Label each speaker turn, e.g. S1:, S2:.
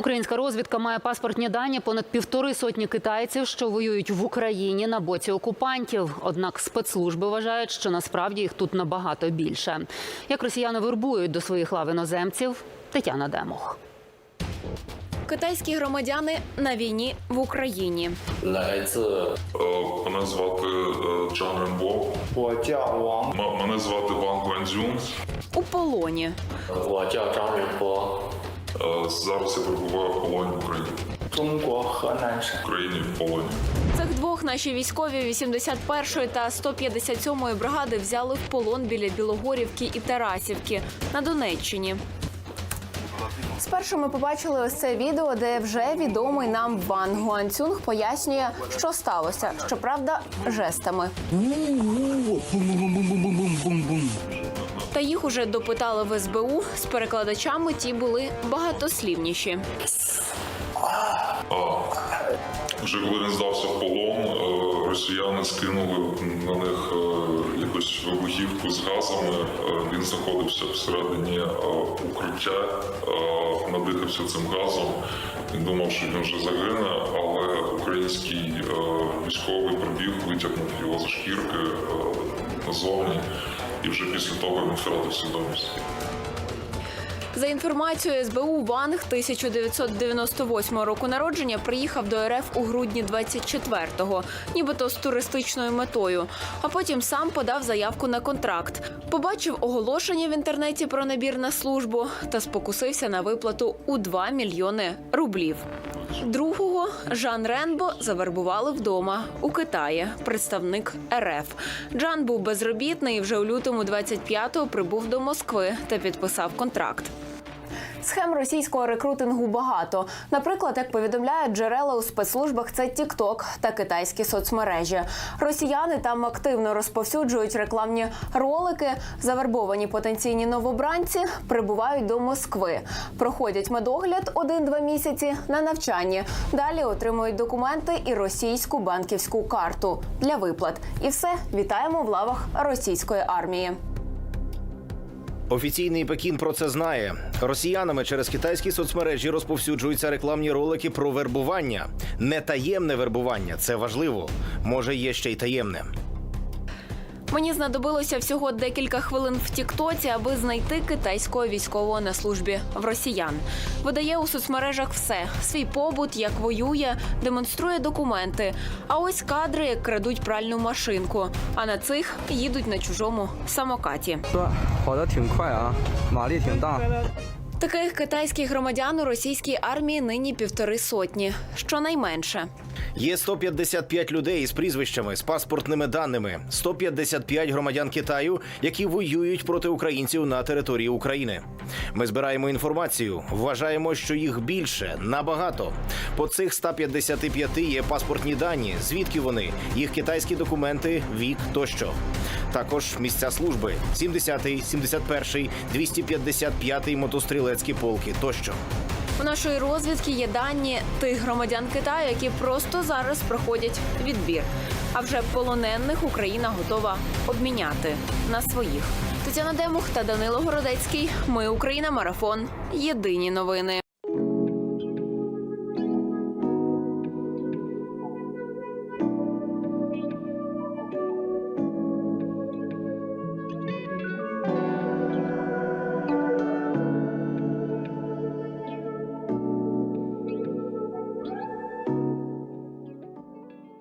S1: Українська розвідка має паспортні дані понад півтори сотні китайців, що воюють в Україні на боці окупантів. Однак спецслужби вважають, що насправді їх тут набагато більше. Як росіяни вербують до своїх лав іноземців, Тетяна Демох.
S2: Китайські громадяни на війні в Україні.
S3: Е, мене звати е, Чан Рембо. Мене звати Ван Кванзюн.
S2: У полоні.
S4: Чан
S3: Рембо. Зараз я перебуваю в полоні в Україні. В Україні в полоні.
S2: Цих двох наші військові 81-ї та 157-ї бригади взяли в полон біля Білогорівки і Тарасівки на Донеччині. Спершу ми побачили ось це відео, де вже відомий нам Ван Гуанцюнг пояснює, що сталося. Щоправда, жестами. Ну, ну, ну, та їх уже допитали в СБУ. З перекладачами ті були багатослівніші.
S3: Вже коли він здався в полон, е, росіяни скинули на них е, якусь вибухівку з газами. Е, Він знаходився всередині укриття, надихався цим газом. Він думав, що він вже загине, але український військовий прибіг, витягнув його за шкірки назовні, і вже після того він втратив свідомість.
S2: За інформацією СБУ, Ванг 1998 року народження приїхав до РФ у грудні 24-го, нібито з туристичною метою. А потім сам подав заявку на контракт. Побачив оголошення в інтернеті про набір на службу та спокусився на виплату у 2 мільйони рублів. Другого Жан Ренбо завербували вдома у Китаї, представник РФ. Джан був безробітний і вже у лютому 25-го прибув до Москви та підписав контракт. Схем російського рекрутингу багато. Наприклад, як повідомляють джерела у спецслужбах, це TikTok та китайські соцмережі. Росіяни там активно розповсюджують рекламні ролики. Завербовані потенційні новобранці прибувають до Москви, проходять медогляд один-два місяці на навчанні. Далі отримують документи і російську банківську карту для виплат. І все вітаємо в лавах російської армії.
S5: Офіційний Пекін про це знає. Росіянами через китайські соцмережі розповсюджуються рекламні ролики про вербування. Не таємне вербування, це важливо. Може, є ще й таємне.
S2: Мені знадобилося всього декілька хвилин в Тіктоці, аби знайти китайського військового на службі в росіян. Видає у соцмережах все: свій побут, як воює, демонструє документи. А ось кадри, як крадуть пральну машинку. А на цих їдуть на чужому самокаті. Таких китайських громадян у російській армії нині півтори сотні, щонайменше.
S5: Є 155 людей з прізвищами, з паспортними даними, 155 громадян Китаю, які воюють проти українців на території України. Ми збираємо інформацію, вважаємо, що їх більше набагато. По цих 155 є паспортні дані, звідки вони, їх китайські документи, вік тощо. Також місця служби: 70-й, 71-й, 255-й мотострілецькі полки тощо.
S2: У нашої розвідки є дані тих громадян Китаю, які просто зараз проходять відбір. А вже полонених Україна готова обміняти на своїх. Тетяна Демух та Данило Городецький. Ми Україна. Марафон. Єдині новини.